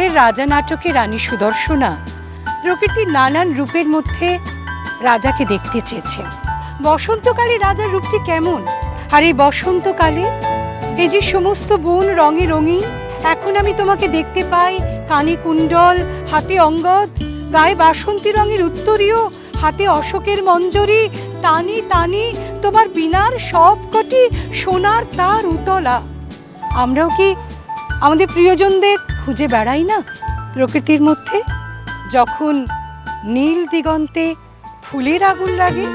দুচোখের রাজা নাটকে রানী সুদর্শনা প্রকৃতির নানান রূপের মধ্যে রাজাকে দেখতে চেয়েছেন। বসন্তকালে রাজার রূপটি কেমন? আর এই বসন্তকালে? এই যে সমস্ত বন রঙে রঙিন, এখন আমি তোমাকে দেখতে পাই কানে কুণ্ডল, হাতে অঙ্গদ, গায়ে বাসন্তী রঙের উত্তরীয়, হাতে অশোকের মঞ্জরি, টানি টানি তোমার বিনার সবকটি সোনার তার উতলা। আমরাও কি আমাদের প্রিয়জনদের খুঁজে বেড়াই না প্রকৃতির মধ্যে? যখন নীল দিগন্তে ফুলের আগুন লাগে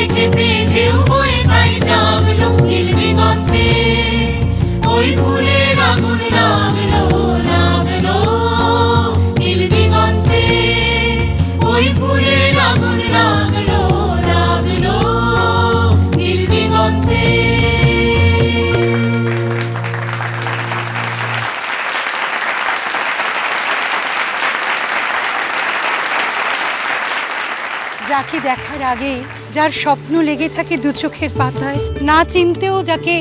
সর্ষে খেতে ঢেউ হয়ে যাকে দেখার আগে যার স্বপ্ন লেগে থাকে দু চোখের পাতায়, না চিনতেও যাকে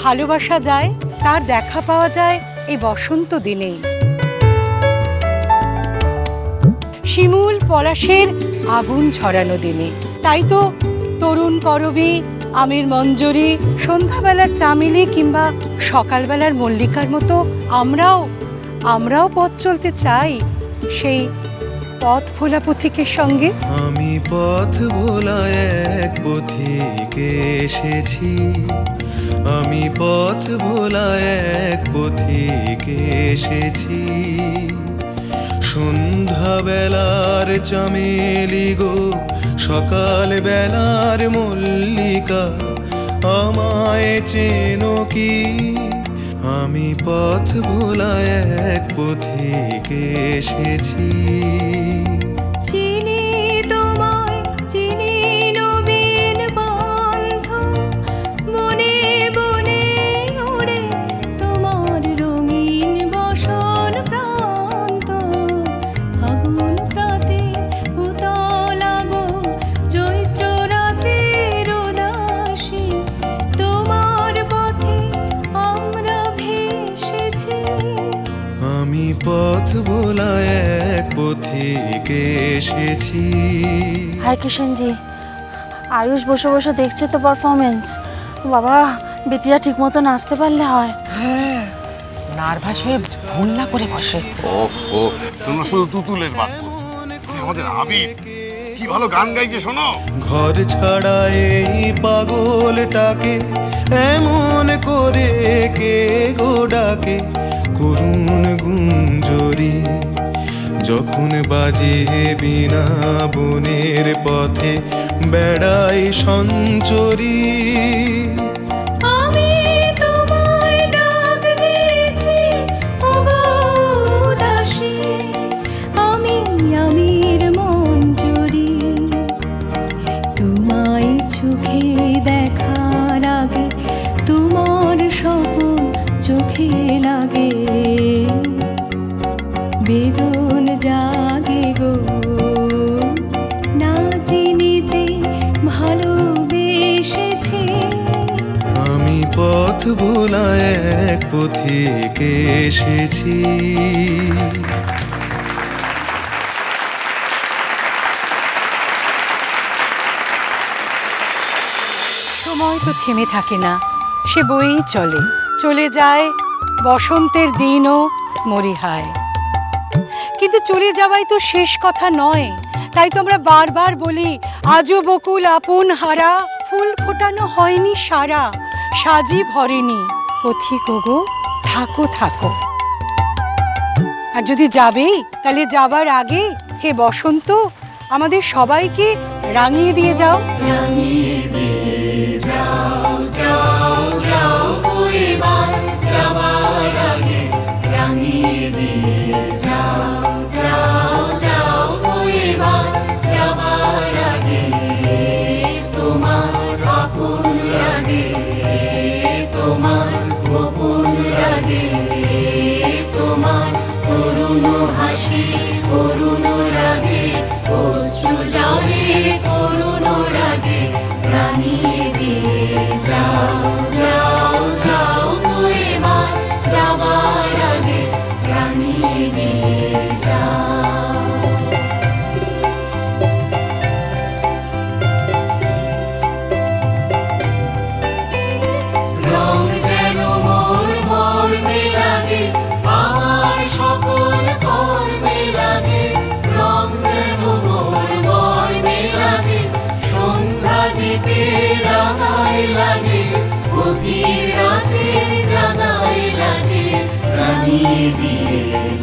ভালোবাসা যায়, তার দেখা পাওয়া যায় এই বসন্ত দিনেই। শিমুল পলাশের আগুন ছড়ানো দিনে। তাই তো তরুণ করবী, আমের মঞ্জরি, সন্ধ্যাবেলার চামেলি কিংবা সকালবেলার মল্লিকার মতো আমরাও আমরাও পথ চলতে চাই সেই পথ ভোলা পথিকের সঙ্গে? আমি পথ ভোলা এক পথিকে এসেছি। আমি পথ ভোলা এক পথিকে এসেছি। সন্ধ্যা বেলার চামেলি গো সকাল বেলার মল্লিকা, আমায় চেনো কি? আমি পথ ভোলা এক পথিকে এসেছি। পথ ভোলা এক পথিকে এসেছি? হায় কিষেনজি আয়ুষ বসে বসে দেখছে তো পারফরমেন্স বাবা বেটিরা ঠিক মতো নাচতে পারলে হয়। হ্যাঁ নার্ভাস হয়ে ভুল না করে বসে। ও ও তোমরা শুধু তুতুলের বাদ আমাদের আবির কি ভালো গান গাইছে শোনো। ঘর ছাড়া এই পাগলটাকে এমন করে কে গো ডাকে? করুণ গুঞ্জরি যখন বাজে বিনা বনের পথে বেড়াই সঞ্চরী। চোখে লাগে। বেদন জাগে গো। না চিনিতে ভালোবেসেছি। আমি পথ ভোলা এক পথিকে এসেছি। সময় তো থেমে থাকে না সে বয়েই চলে। চলে যায় বসন্তের দিনও মরিহায়। কিন্তু চলে যাওয়াই তো শেষ কথা নয়। তাই তো আমরা বারবার বলি, আজও বকুল আপন হারা, ফুল ফোটানো হয়নি সারা সাজি ভরেনি পথি ওগো, থাকো থাকো। আর যদি যাবেই, তাহলে যাবার আগে হে বসন্ত, আমাদের সবাইকে রাঙিয়ে দিয়ে যাও। এবার দিয়ে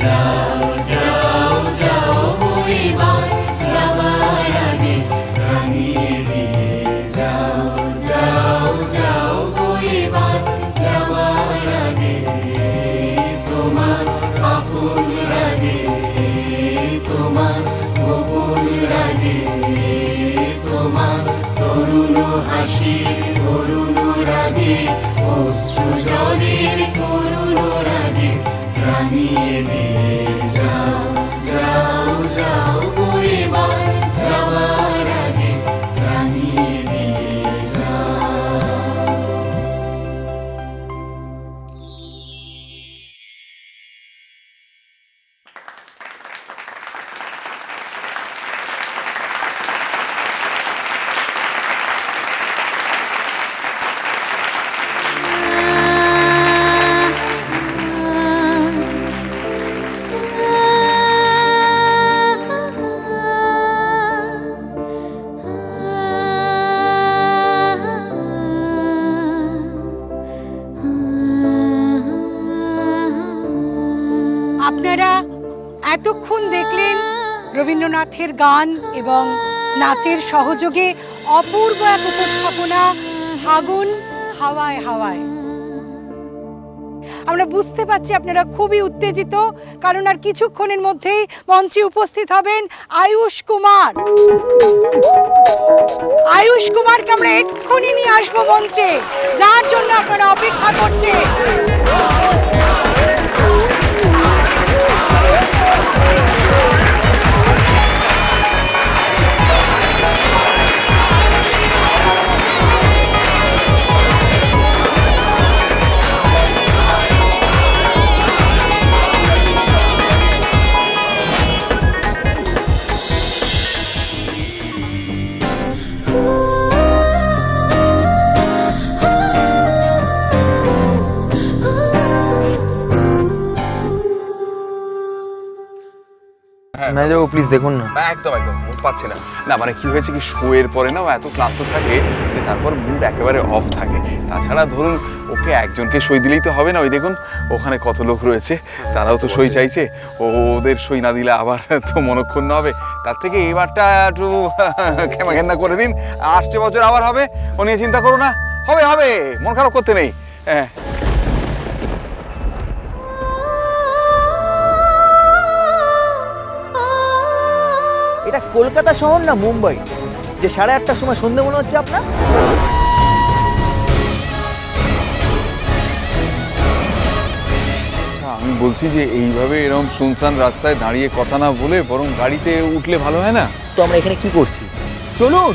যাও যাও যাও এবার যাবার আগে যাও যাও যাও আগে তোমার আপন লাগে তোমার গোপন লাগে তোমার তরুণ হাসি করুণ রাগে অশ্রু জলের রবীন্দ্রনাথের গান এবং নাচের সহযোগে অপূর্ব এক উপস্থাপনা, ফাগুন, হাওয়ায় হাওয়ায়। আমরা বুঝতে পারছি আপনারা খুবই উত্তেজিত, কারণ আর কিছুক্ষণের মধ্যেই মঞ্চে উপস্থিত হবেন আয়ুষ কুমার। আয়ুষ কুমারকে আমরা এক্ষুনি নিয়ে আসব মঞ্চে, যার জন্য আপনারা অপেক্ষা করছেন। ম্যানেজারবাবু প্লিজ দেখুন না। না, একদম একদম মুড পাচ্ছে না। না মানে কি হয়েছে কি শোয়ের পরে না ও এত ক্লান্ত থাকে যে তারপর মুড একেবারে অফ থাকে। তাছাড়া ধরুন ওকে একজনকে সই দিলেই তো হবে না ওই দেখুন ওখানে কত লোক রয়েছে তারাও তো সই চাইছে। ও ওদের সই না দিলে আবার তো মনক্ষুণ্ণ হবে। তার থেকে এবারটা একটু খেমা ঘেন্না করে দিন আসছে বছর আবার হবে। ও নিয়ে চিন্তা করো না হবে হবে মন খারাপ করতে নেই। হ্যাঁ। কলকাতা শহর না মুম্বাই? যে সাড়ে আটটার সময় সন্ধে মনে হচ্ছে আপনার? আচ্ছা আমি বলছি যে এইভাবে এরকম শুনশান রাস্তায় দাঁড়িয়ে কথা না বলে বরং গাড়িতে উঠলে ভালো হয় না? তো আমরা এখানে কি করছি? চলুন!